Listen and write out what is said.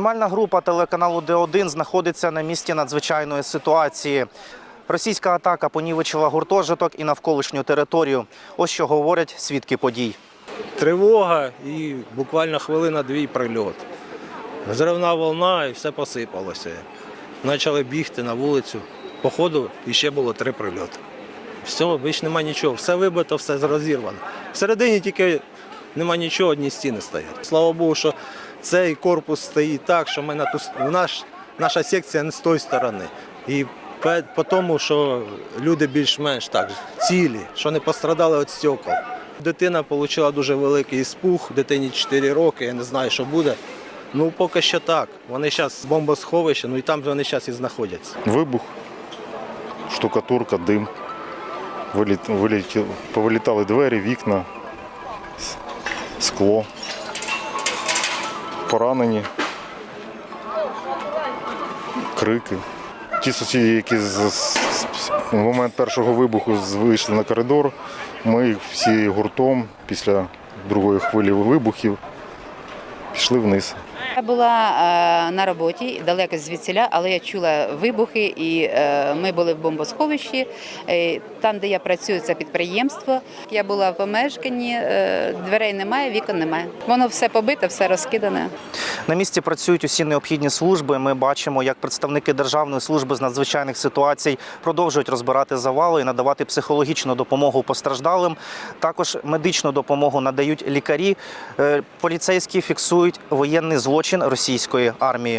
Знімальна група телеканалу Д1 знаходиться на місці надзвичайної ситуації. Російська атака понівечила гуртожиток і навколишню територію. Ось що говорять свідки подій. Тривога і буквально хвилина-дві прильот. Зривна волна і все посипалося. Почали бігти на вулицю. Походу, і ще було три прильоти. Все, більш нема нічого, все вибито, все розірвано. Всередині тільки нема нічого, одні стіни стоять. Слава Богу, що цей корпус стоїть так, що ми на ту, наш, наша секція не з тої сторони. І по тому, що люди більш-менш так цілі, що не пострадали від стекол. Дитина отримала дуже великий спух, дитині 4 роки, я не знаю, що буде. Ну, поки що так. Вони зараз бомбосховище, ну і там вони зараз і знаходяться. Вибух, штукатурка, дим. Виліт, виліті- повилітали двері, вікна, скло. Поранені. Крики. Ті сусіди, які з, в момент першого вибуху вийшли на коридор, ми всі гуртом після другої хвилі вибухів пішли вниз. Я була е, на роботі далеко звідсіля, але я чула вибухи, і е, ми були в бомбосховищі. Е, там, де я працюю, це підприємство. Я була в помешканні, дверей немає, вікон немає. Воно все побите, все розкидане. На місці працюють усі необхідні служби. Ми бачимо, як представники Державної служби з надзвичайних ситуацій продовжують розбирати завали і надавати психологічну допомогу постраждалим. Також медичну допомогу надають лікарі. Поліцейські фіксують воєнний злочин російської армії.